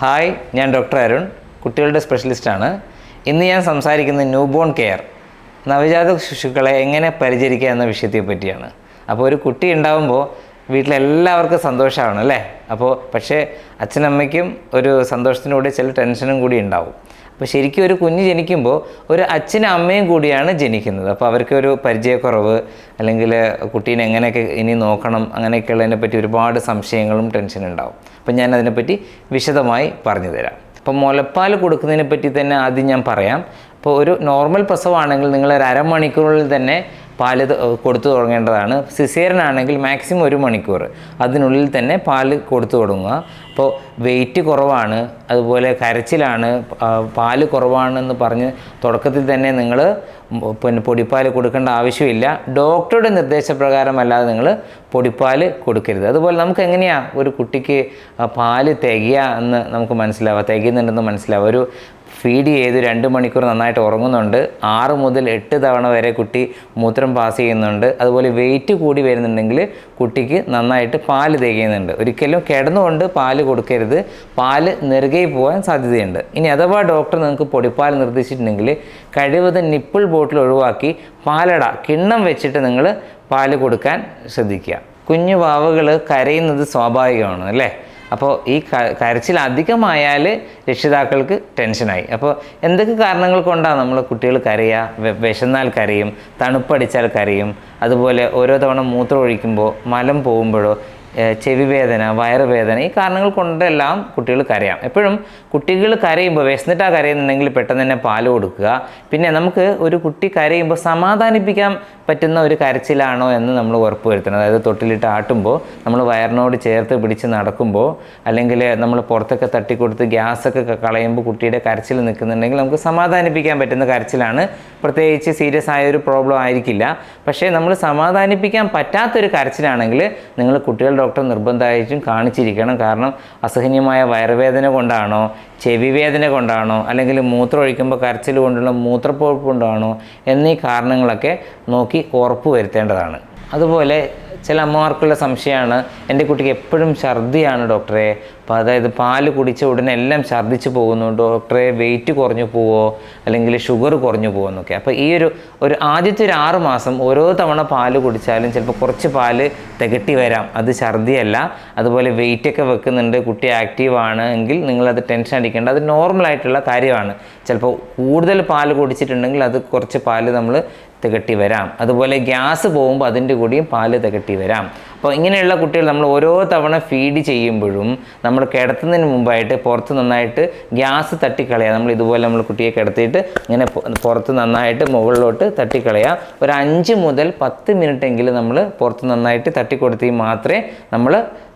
Hi ഞാൻ doctor Arun. കുട്ടികളുടെ സ്പെഷ്യലിസ്റ്റാണ് ഇന്ന് ഞാൻ സംസാരിക്കുന്നത് ന്യൂബോൺ കെയർ നവജാത ശിശുക്കളെ എങ്ങനെ പരിചരിക്കുക എന്ന വിഷയത്തെ പറ്റിയാണ്. അപ്പോൾ ഒരു കുട്ടി ഉണ്ടാകുമ്പോൾ വീട്ടിലെല്ലാവർക്കും സന്തോഷമാണ് അല്ലേ? അപ്പോൾ പക്ഷേ അച്ഛനമ്മയ്ക്കും ഒരു സന്തോഷത്തിനൂടെ ചില ടെൻഷനും കൂടി ഉണ്ടാവും. അപ്പോൾ ശരിക്കും ഒരു കുഞ്ഞ് ജനിക്കുമ്പോൾ ഒരു അച്ഛനും അമ്മയും കൂടിയാണ് ജനിക്കുന്നത്. അപ്പോൾ അവർക്ക് ഒരു പരിചയക്കുറവ് അല്ലെങ്കിൽ കുട്ടീനെ എങ്ങനെയൊക്കെ ഇനി നോക്കണം അങ്ങനെയൊക്കെയുള്ളതിനെ പറ്റി ഒരുപാട് സംശയങ്ങളും ടെൻഷനും ഉണ്ടാവും. അപ്പം ഞാൻ അതിനെപ്പറ്റി വിശദമായി പറഞ്ഞു തരാം. അപ്പോൾ മുലപ്പാൽ കൊടുക്കുന്നതിനെ പറ്റി തന്നെ ആദ്യം ഞാൻ പറയാം. അപ്പോൾ ഒരു നോർമൽ പ്രസവമാണെങ്കിൽ നിങ്ങൾ ഒരു അരമണിക്കൂറിൽ തന്നെ പാൽ കൊടുത്തു തുടങ്ങേണ്ടതാണ്. സിസേറിനാണെങ്കിൽ മാക്സിമം ഒരു മണിക്കൂർ. അതിനുള്ളിൽ തന്നെ പാൽ കൊടുത്തു തുടങ്ങുക. അപ്പോൾ വെയിറ്റ് കുറവാണ് അതുപോലെ കരച്ചിലാണ് പാൽ കുറവാണെന്ന് പറഞ്ഞ് തുടക്കത്തിൽ തന്നെ നിങ്ങൾ പിന്നെ പൊടിപ്പാൽ കൊടുക്കേണ്ട ആവശ്യമില്ല. ഡോക്ടറുടെ നിർദ്ദേശപ്രകാരമല്ലാതെ നിങ്ങൾ പൊടിപ്പാൽ കൊടുക്കരുത്. അതുപോലെ നമുക്ക് എങ്ങനെയാണ് ഒരു കുട്ടിക്ക് പാൽ തികയുക എന്ന് നമുക്ക് മനസ്സിലാവുക തികയുന്നുണ്ടെന്ന് മനസ്സിലാവുക ഒരു ഫീഡ് ചെയ്ത് രണ്ട് മണിക്കൂർ നന്നായിട്ട് ഉറങ്ങുന്നുണ്ട്. ആറ് മുതൽ എട്ട് തവണ വരെ കുട്ടി മൂത്രം പാസ് ചെയ്യുന്നുണ്ട്. അതുപോലെ വെയിറ്റ് കൂടി വരുന്നുണ്ടെങ്കിൽ കുട്ടിക്ക് നന്നായിട്ട് പാൽ തികയുന്നുണ്ട് ഒരിക്കലും കിടന്നുകൊണ്ട് പാൽ കൊടുക്കരുത്. പാൽ നെറുകെ പോകാൻ സാധ്യതയുണ്ട്. ഇനി അഥവാ ഡോക്ടർ നിങ്ങൾക്ക് പൊടിപ്പാൽ നിർദ്ദേശിച്ചിട്ടുണ്ടെങ്കിൽ കഴിവതും നിപ്പിൾ ബോട്ടിൽ ഒഴിവാക്കി പാലട കിണ്ണം വെച്ചിട്ട് നിങ്ങൾ പാൽ കൊടുക്കാൻ ശ്രദ്ധിക്കുക. കുഞ്ഞു വാവകൾ കരയുന്നത് സ്വാഭാവികമാണ് അല്ലേ? അപ്പോൾ ഈ കരച്ചിൽ അധികമായാൽ രക്ഷിതാക്കൾക്ക് ടെൻഷനായി. അപ്പോൾ എന്തൊക്കെ കാരണങ്ങൾ കൊണ്ടാണ് നമ്മൾ കുട്ടികൾ കരയുക? വിശന്നാൽ കരയും തണുപ്പടിച്ചാൽ കരയും അതുപോലെ ഓരോ തവണ മൂത്രം ഒഴിക്കുമ്പോൾ മലം പോകുമ്പോഴോ ചെവി വേദന വയറുവേദന ഈ കാരണങ്ങൾ കൊണ്ടെല്ലാം കുട്ടികൾ കരയാം. എപ്പോഴും കുട്ടികൾ കരയുമ്പോൾ വിശന്നിട്ടാ കരയുന്നുണ്ടെങ്കിൽ പെട്ടെന്ന് തന്നെ പാൽ കൊടുക്കുക. പിന്നെ നമുക്ക് ഒരു കുട്ടി കരയുമ്പോൾ സമാധാനിപ്പിക്കാൻ പറ്റുന്ന ഒരു കരച്ചിലാണോ എന്ന് നമ്മൾ ഉറപ്പ് വരുത്തണം അതായത് തൊട്ടിലിട്ട് ആട്ടുമ്പോൾ നമ്മൾ വയറിനോട് ചേർത്ത് പിടിച്ച് നടക്കുമ്പോൾ അല്ലെങ്കിൽ നമ്മൾ പുറത്തൊക്കെ തട്ടിക്കൊടുത്ത് ഗ്യാസൊക്കെ കളയുമ്പോൾ കുട്ടിയുടെ കരച്ചിൽ നിൽക്കുന്നുണ്ടെങ്കിൽ നമുക്ക് സമാധാനിപ്പിക്കാൻ പറ്റുന്ന കരച്ചിലാണ് പ്രത്യേകിച്ച് സീരിയസ് ആയ ഒരു പ്രോബ്ലം ആയിരിക്കില്ല. പക്ഷേ നമ്മൾ സമാധാനിപ്പിക്കാൻ പറ്റാത്തൊരു കരച്ചിലാണെങ്കിൽ നിങ്ങൾ കുട്ടികൾ ഡോക്ടർ നിർബന്ധമായിട്ടും കാണിച്ചിരിക്കണം. കാരണം അസഹനീയമായ വയറുവേദന കൊണ്ടാണോ ചെവി വേദന കൊണ്ടാണോ അല്ലെങ്കിൽ മൂത്രം ഒഴിക്കുമ്പോൾ കരച്ചിൽ കൊണ്ടുള്ള മൂത്രപ്പോപ്പ് കൊണ്ടാണോ എന്നീ കാരണങ്ങളൊക്കെ നോക്കി ഉറപ്പ് വരുത്തേണ്ടതാണ്. അതുപോലെ ചില അമ്മമാർക്കുള്ള സംശയമാണ്. എന്റെ കുട്ടിക്ക് എപ്പോഴും ഛർദിയാണ് ഡോക്ടറെ. അപ്പോൾ അതായത് പാൽ കുടിച്ച ഉടനെ എല്ലാം ഛർദ്ദിച്ച് പോകുന്നു. ഡോക്ടറെ വെയിറ്റ് കുറഞ്ഞു പോവോ? അല്ലെങ്കിൽ ഷുഗർ കുറഞ്ഞു പോവോ എന്നൊക്കെ. അപ്പോൾ ഈ ഒരു ഒരു ആദ്യത്തെ ഒരു ആറ് മാസം ഓരോ തവണ പാൽ കുടിച്ചാലും ചിലപ്പോൾ കുറച്ച് പാൽ തികട്ടി വരാം. അത് ഛർദിയല്ല. അതുപോലെ വെയിറ്റൊക്കെ വെക്കുന്നുണ്ട്. കുട്ടി ആക്റ്റീവ് ആണ് എങ്കിൽ നിങ്ങളത് ടെൻഷൻ അടിക്കേണ്ട. അത് നോർമലായിട്ടുള്ള കാര്യമാണ്. ചിലപ്പോൾ കൂടുതൽ പാൽ കുടിച്ചിട്ടുണ്ടെങ്കിൽ അത് കുറച്ച് പാൽ നമ്മൾ തികട്ടി വരാം. അതുപോലെ ഗ്യാസ് പോകുമ്പോൾ അതിന്റെ കൂടിയും പാൽ തികട്ടി വരാം. അപ്പോൾ ഇങ്ങനെയുള്ള കുട്ടികൾ നമ്മൾ ഓരോ തവണ ഫീഡ് ചെയ്യുമ്പോഴും നമ്മൾ കിടത്തുന്നതിന് മുമ്പായിട്ട് പുറത്ത് നന്നായിട്ട് ഗ്യാസ് തട്ടിക്കളയുക നമ്മൾ ഇതുപോലെ നമ്മൾ കുട്ടിയെ കിടത്തിയിട്ട് ഇങ്ങനെ പുറത്ത് നന്നായിട്ട് മുകളിലോട്ട് തട്ടിക്കളയുക ഒരു അഞ്ച് മുതൽ പത്ത് മിനിറ്റ് എങ്കിലും നമ്മൾ പുറത്ത് നന്നായിട്ട് തട്ടിക്കൊടുത്തി മാത്രമേ നമ്മൾ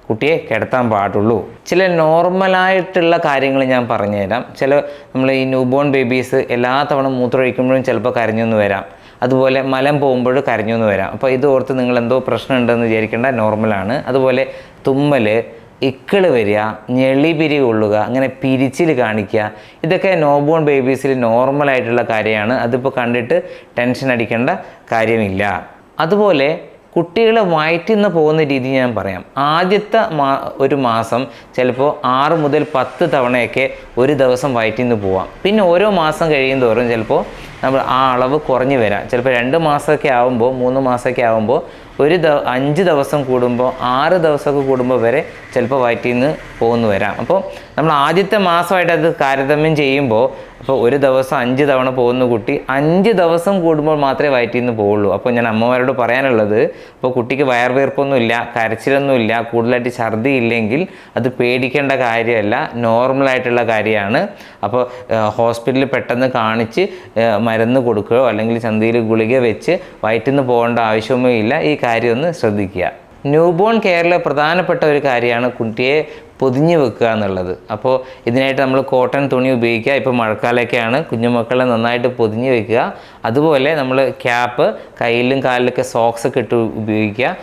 കുട്ടിയെ കിടത്താൻ പാടുള്ളൂ. ചില നോർമലായിട്ടുള്ള കാര്യങ്ങൾ ഞാൻ പറഞ്ഞുതരാം. ചില നമ്മൾ ഈ ന്യൂബോൺ ബേബീസ് എല്ലാ തവണ മൂത്രമൊഴിക്കുമ്പോഴും ചിലപ്പോൾ കരഞ്ഞൊന്ന് വരാം. അതുപോലെ മലം പോകുമ്പോൾ കരഞ്ഞൊന്ന് വരാം. അപ്പോൾ ഇത് ഓർത്ത് നിങ്ങൾ എന്തോ പ്രശ്നം ഉണ്ടെന്ന് വിചാരിക്കേണ്ട നോർമലാണ് അതുപോലെ തുമ്മൽ ഇക്കിൾ വരിക ഞെളിപിരി കൊള്ളുക അങ്ങനെ പിരിച്ചിൽ കാണിക്കുക ഇതൊക്കെ നോബോൺ ബേബീസിൽ നോർമലായിട്ടുള്ള കാര്യമാണ്. അതിപ്പോൾ കണ്ടിട്ട് ടെൻഷൻ അടിക്കേണ്ട കാര്യമില്ല. അതുപോലെ കുട്ടികളെ വയറ്റിൽ നിന്ന് പോകുന്ന രീതി ഞാൻ പറയാം. ആദ്യത്തെ മാ ഒരു മാസം ചിലപ്പോൾ ആറ് മുതൽ പത്ത് തവണയൊക്കെ ഒരു ദിവസം വയറ്റിൽ നിന്ന് പോവാം. പിന്നെ ഓരോ മാസം കഴിയും തോറും ചിലപ്പോൾ നമ്മൾ ആ അളവ് കുറഞ്ഞു വരാം. ചിലപ്പോൾ രണ്ട് മാസമൊക്കെ ആകുമ്പോൾ മൂന്ന് മാസമൊക്കെ ആകുമ്പോൾ ഒരു ദ അഞ്ച് ദിവസം കൂടുമ്പോൾ ആറ് ദിവസമൊക്കെ കൂടുമ്പോൾ വരെ ചിലപ്പോൾ വയറ്റിൽ നിന്ന് പോകുന്നു വരാം. അപ്പോൾ നമ്മൾ ആദ്യത്തെ മാസമായിട്ട് അത് താരതമ്യം ചെയ്യുമ്പോൾ അപ്പോൾ ഒരു ദിവസം അഞ്ച് തവണ പോകുന്ന കുട്ടി അഞ്ച് ദിവസം കൂടുമ്പോൾ മാത്രമേ വയറ്റിൽ നിന്ന് പോവുള്ളൂ. അപ്പോൾ ഞാൻ അമ്മമാരോട് പറയാനുള്ളത് അപ്പോൾ കുട്ടിക്ക് വയർവീർപ്പൊന്നും ഇല്ല കരച്ചിലൊന്നും ഇല്ല കൂടുതലായിട്ട് ഛർദി ഇല്ലെങ്കിൽ അത് പേടിക്കേണ്ട കാര്യമല്ല നോർമലായിട്ടുള്ള കാര്യമാണ്. അപ്പോൾ ഹോസ്പിറ്റലിൽ പെട്ടെന്ന് കാണിച്ച് മരുന്ന് കൊടുക്കുകയോ അല്ലെങ്കിൽ ചന്തയിൽ ഗുളിക വെച്ച് വയറ്റിൽ നിന്ന് പോകേണ്ട ആവശ്യമേ ഇല്ല. ഈ കാര്യം ഒന്ന് ശ്രദ്ധിക്കുക. ന്യൂബോൺ കെയറിലെ പ്രധാനപ്പെട്ട ഒരു കാര്യമാണ് കുട്ടിയെ പൊതിഞ്ഞു വെക്കുക എന്നുള്ളത്. അപ്പോൾ ഇതിനായിട്ട് നമ്മൾ കോട്ടൺ തുണി ഉപയോഗിക്കുക. ഇപ്പോൾ മഴക്കാലമൊക്കെയാണ്. കുഞ്ഞുമക്കളെ നന്നായിട്ട് പൊതിഞ്ഞു വെക്കുക. അതുപോലെ നമ്മൾ ക്യാപ്പ് കയ്യിലും കാലിലൊക്കെ സോക്സ് ഒക്കെ ഇട്ട് ഉപയോഗിക്കുക.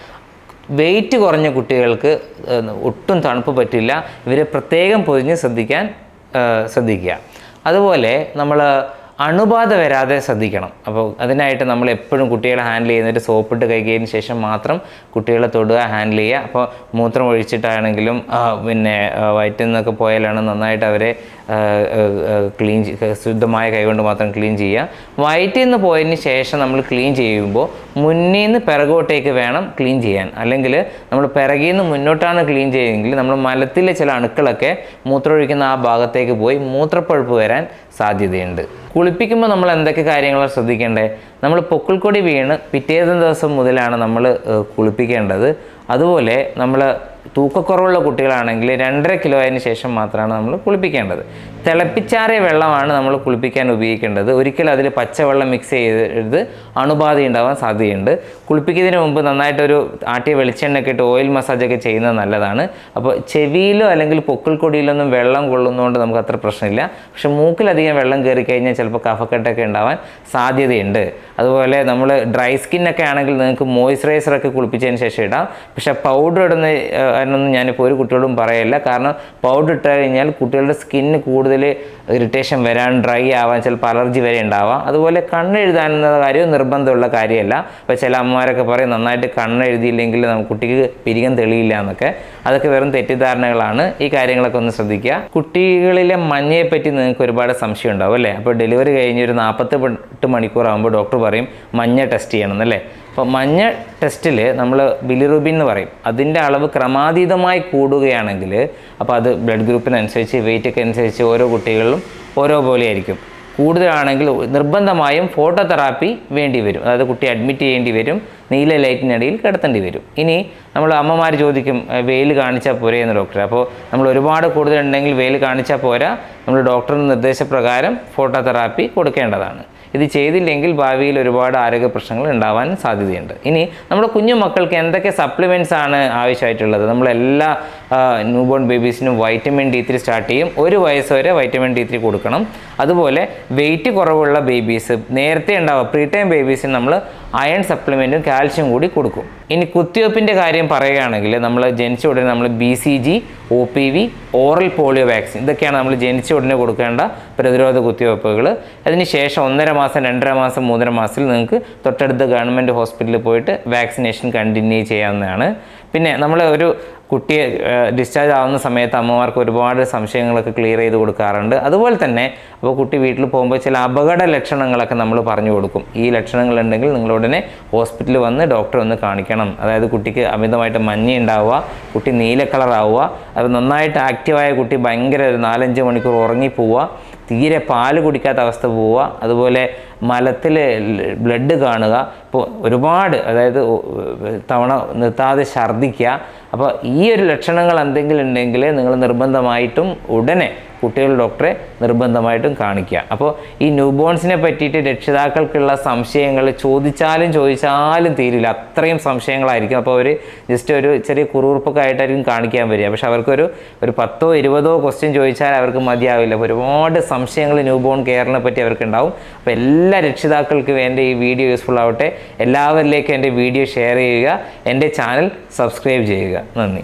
വെയിറ്റ് കുറഞ്ഞ കുട്ടികൾക്ക് ഒട്ടും തണുപ്പ് പറ്റില്ല. ഇവരെ പ്രത്യേകം പൊതിഞ്ഞ് ശ്രദ്ധിക്കാൻ ശ്രദ്ധിക്കുക. അതുപോലെ നമ്മൾ അണുബാധ വരാതെ ശ്രദ്ധിക്കണം. അപ്പോൾ അതിനായിട്ട് നമ്മൾ എപ്പോഴും കുട്ടികളെ ഹാൻഡിൽ ചെയ്യുന്നൊരു സോപ്പിട്ട് കഴുകിയതിന് ശേഷം മാത്രം കുട്ടികളെ തൊടുക ഹാൻഡിൽ ചെയ്യുക. അപ്പോൾ മൂത്രം ഒഴിച്ചിട്ടാണെങ്കിലും പിന്നെ വയറ്റിൽ നിന്നൊക്കെ പോയാലാണ് നന്നായിട്ട് അവരെ ക്ലീൻ ശുദ്ധമായ കൈകൊണ്ട് മാത്രം ക്ലീൻ ചെയ്യുക. വയറ്റിൽ നിന്ന് പോയതിന് ശേഷം നമ്മൾ ക്ലീൻ ചെയ്യുമ്പോൾ മുന്നിൽ നിന്ന് പിറകോട്ടേക്ക് വേണം ക്ലീൻ ചെയ്യാൻ. അല്ലെങ്കിൽ നമ്മൾ പിറകിൽ നിന്ന് മുന്നോട്ടാണ് ക്ലീൻ ചെയ്യുമെങ്കിൽ നമ്മൾ മലത്തിലെ ചില അണുക്കളൊക്കെ മൂത്രമൊഴിക്കുന്ന ആ ഭാഗത്തേക്ക് പോയി മൂത്രപ്പഴുപ്പ് വരാൻ സാധ്യതയുണ്ട്. കുളിപ്പിക്കുമ്പോൾ നമ്മൾ എന്തൊക്കെ കാര്യങ്ങളാണ് ശ്രദ്ധിക്കേണ്ടത് നമ്മൾ പൊക്കിൾക്കൊടി വീണ് പിറ്റേന്ന് ദിവസം മുതലാണ് നമ്മൾ കുളിപ്പിക്കേണ്ടത്. അതുപോലെ നമ്മൾ തൂക്കക്കുറവുള്ള കുട്ടികളാണെങ്കിൽ രണ്ടര കിലോ അതിന് ശേഷം മാത്രമാണ് നമ്മൾ കുളിപ്പിക്കേണ്ടത്. തിളപ്പിച്ചാറിയ വെള്ളമാണ് നമ്മൾ കുളിപ്പിക്കാൻ ഉപയോഗിക്കേണ്ടത്. ഒരിക്കലും അതിൽ പച്ചവെള്ളം മിക്സ് ചെയ്ത് അണുബാധ ഉണ്ടാവാൻ സാധ്യതയുണ്ട്. കുളിപ്പിക്കുന്നതിന് മുമ്പ് നന്നായിട്ടൊരു ആട്ടിയ വെളിച്ചെണ്ണയൊക്കെ ഇട്ട് ഓയിൽ മസാജൊക്കെ ചെയ്യുന്നത് നല്ലതാണ്. അപ്പോൾ ചെവിയിലോ അല്ലെങ്കിൽ പൊക്കിൾക്കൊടിയിലൊന്നും വെള്ളം കൊള്ളുന്നതുകൊണ്ട് നമുക്ക് അത്ര പ്രശ്നമില്ല. പക്ഷെ മൂക്കിലധികം വെള്ളം കയറി കഴിഞ്ഞാൽ ചിലപ്പോൾ കഫക്കെട്ടൊക്കെ ഉണ്ടാവാൻ സാധ്യതയുണ്ട്. അതുപോലെ നമ്മൾ ഡ്രൈ സ്കിന്നൊക്കെ ആണെങ്കിൽ നിങ്ങൾക്ക് മോയ്സ്ചറൈസറൊക്കെ കുളിപ്പിച്ചതിന് ശേഷം ഇടാം. പക്ഷേ പൗഡർ ഇടുന്ന അതിനൊന്നും ഞാനിപ്പോൾ ഒരു കുട്ടിയോടും പറയല്ല. കാരണം പൗഡർ ഇട്ട് കഴിഞ്ഞാൽ കുട്ടികളുടെ സ്കിന്ന് കൂടുതൽ ഇറിറ്റേഷൻ വരാൻ ഡ്രൈ ആവാൻ ചിലപ്പോൾ അലർജി വരെ ഉണ്ടാവാം. അതുപോലെ കണ്ണെഴുതാനെന്ന കാര്യവും നിർബന്ധമുള്ള കാര്യമല്ല. ഇപ്പോൾ ചില അമ്മമാരൊക്കെ പറയും നന്നായിട്ട് കണ്ണെഴുതിയില്ലെങ്കിൽ നമുക്ക് കുട്ടിക്ക് പിരികം തെളിയില്ല എന്നൊക്കെ. അതൊക്കെ വെറും തെറ്റിദ്ധാരണകളാണ്. ഈ കാര്യങ്ങളൊക്കെ ഒന്ന് ശ്രദ്ധിക്കുക. കുട്ടികളിലെ മഞ്ഞയെ പറ്റി നിങ്ങൾക്ക് ഒരുപാട് സംശയം ഉണ്ടാവും അല്ലേ? അപ്പോൾ ഡെലിവറി കഴിഞ്ഞ് ഒരു നാൽപ്പത്തെട്ട് മണിക്കൂർ ആകുമ്പോൾ ഡോക്ടർ പറയും മഞ്ഞ ടെസ്റ്റ് ചെയ്യണം എന്നല്ലേ? അപ്പോൾ മഞ്ഞ ടെസ്റ്റിൽ നമ്മൾ ബിലിറുബിൻ എന്ന് പറയും. അതിന്റെ അളവ് ക്രമാതീതമായി കൂടുകയാണെങ്കിൽ അപ്പോൾ അത് ബ്ലഡ് ഗ്രൂപ്പിനനുസരിച്ച് വെയിറ്റൊക്കെ അനുസരിച്ച് ഓരോ കുട്ടികളിലും ഓരോ പോലെ ആയിരിക്കും. കൂടുതലാണെങ്കിൽ നിർബന്ധമായും ഫോട്ടോ തെറാപ്പി വേണ്ടി വരും. അതായത് കുട്ടി അഡ്മിറ്റ് ചെയ്യേണ്ടി വരും. നീല ലൈറ്റിനടിയിൽ കിടത്തേണ്ടി വരും. ഇനി നമ്മൾ അമ്മമാർ ചോദിക്കും വെയിൽ കാണിച്ചാൽ പോരെ? എന്ന് ഡോക്ടർ. അപ്പോൾ നമ്മൾ ഒരുപാട് കൂടുതലുണ്ടെങ്കിൽ വെയിൽ കാണിച്ചാൽ പോരാ. നമ്മൾ ഡോക്ടറിന്റെ നിർദ്ദേശപ്രകാരം ഫോട്ടോ തെറാപ്പി കൊടുക്കേണ്ടതാണ്. ഇത് ചെയ്തില്ലെങ്കിൽ ഭാവിയിൽ ഒരുപാട് ആരോഗ്യ പ്രശ്നങ്ങൾ ഉണ്ടാവാൻ സാധ്യതയുണ്ട്. ഇനി നമ്മുടെ കുഞ്ഞു മക്കൾക്ക് എന്തൊക്കെ സപ്ലിമെന്റ്സ് ആണ് ആവശ്യമായിട്ടുള്ളത്? നമ്മൾ എല്ലാ ന്യൂ ബോൺ ബേബീസിനും വൈറ്റമിൻ ഡി ത്രീ സ്റ്റാർട്ട് ചെയ്യും. ഒരു വയസ്സ് വരെ വൈറ്റമിൻ ഡി ത്രീ കൊടുക്കണം. അതുപോലെ വെയിറ്റ് കുറവുള്ള ബേബീസ് നേരത്തെ ഉണ്ടാവുക പ്രീ ടൈം ബേബീസിന് നമ്മൾ അയൺ സപ്ലിമെന്റും കാൽഷ്യം കൂടി കൊടുക്കും. ഇനി കുത്തിവയ്പ്പിന്റെ കാര്യം പറയുകയാണെങ്കിൽ നമ്മൾ ജനിച്ച ഉടനെ നമ്മൾ B C G O P V oral polio vaccine ഇതൊക്കെയാണ് നമ്മൾ ജനിച്ച ഉടനെ കൊടുക്കേണ്ട പ്രതിരോധ കുത്തിവയ്പ്പുകൾ അതിന് ശേഷം ഒന്നര മാസം രണ്ടര മാസം മൂന്നര മാസത്തിൽ നിങ്ങൾക്ക് തൊട്ടടുത്ത ഗവൺമെന്റ് ഹോസ്പിറ്റലിൽ പോയിട്ട് വാക്സിനേഷൻ കണ്ടിന്യൂ ചെയ്യാവുന്നതാണ്. പിന്നെ നമ്മൾ ഒരു കുട്ടിയെ ഡിസ്ചാർജ് ആവുന്ന സമയത്ത് അമ്മമാർക്ക് ഒരുപാട് സംശയങ്ങളൊക്കെ ക്ലിയർ ചെയ്ത് കൊടുക്കാറുണ്ട്. അതുപോലെ തന്നെ അപ്പോൾ കുട്ടി വീട്ടിൽ പോകുമ്പോൾ ചില അപകട ലക്ഷണങ്ങളൊക്കെ നമ്മൾ പറഞ്ഞു കൊടുക്കും. ഈ ലക്ഷണങ്ങളുണ്ടെങ്കിൽ നിങ്ങൾ ഉടനെ ഹോസ്പിറ്റലിൽ വന്ന് ഡോക്ടറെ ഒന്ന് കാണിക്കണം. അതായത് കുട്ടിക്ക് അമിതമായിട്ട് മഞ്ഞ ഉണ്ടാവുക കുട്ടി നീല കളറാവുക അത് നന്നായിട്ട് ആക്റ്റീവായ കുട്ടി ഭയങ്കര ഒരു നാലഞ്ച് മണിക്കൂർ ഉറങ്ങിപ്പോവുക തീരെ പാൽ കുടിക്കാത്ത അവസ്ഥ പോവുക അതുപോലെ മലത്തിൽ ബ്ലഡ് കാണുക. ഇപ്പോൾ ഒരുപാട് അതായത് തവണ നിർത്താതെ ഛർദ്ദിക്കുക. അപ്പോൾ ഈ ഒരു ലക്ഷണങ്ങൾ എന്തെങ്കിലും ഉണ്ടെങ്കിൽ നിങ്ങൾ നിർബന്ധമായിട്ടും ഉടനെ കുട്ടികൾ ഡോക്ടറെ നിർബന്ധമായിട്ടും കാണിക്കുക. അപ്പോൾ ഈ ന്യൂബോൺസിനെ പറ്റിയിട്ട് രക്ഷിതാക്കൾക്കുള്ള സംശയങ്ങൾ ചോദിച്ചാലും ചോദിച്ചാലും തീരില്ല. അത്രയും സംശയങ്ങളായിരിക്കും. അപ്പോൾ അവർ ജസ്റ്റ് ഒരു ചെറിയ കുറുകുറുപ്പൊക്കെ ആയിട്ടായിരിക്കും കാണിക്കാൻ വരിക. പക്ഷെ അവർക്കൊരു ഒരു പത്തോ ഇരുപതോ ക്വസ്റ്റ്യൻ ചോദിച്ചാൽ അവർക്ക് മതിയാവില്ല. അപ്പോൾ ഒരുപാട് സംശയങ്ങൾ ന്യൂബോൺ കെയറിനെ പറ്റി അവർക്ക് അപ്പോൾ അപ്പോൾ എല്ലാ രക്ഷിതാക്കൾക്കും എന്റെ ഈ വീഡിയോ യൂസ്ഫുൾ ആവട്ടെ. എല്ലാവരിലേക്കും എന്റെ വീഡിയോ ഷെയർ ചെയ്യുക. എന്റെ ചാനൽ സബ്സ്ക്രൈബ് ചെയ്യുക. നന്ദി.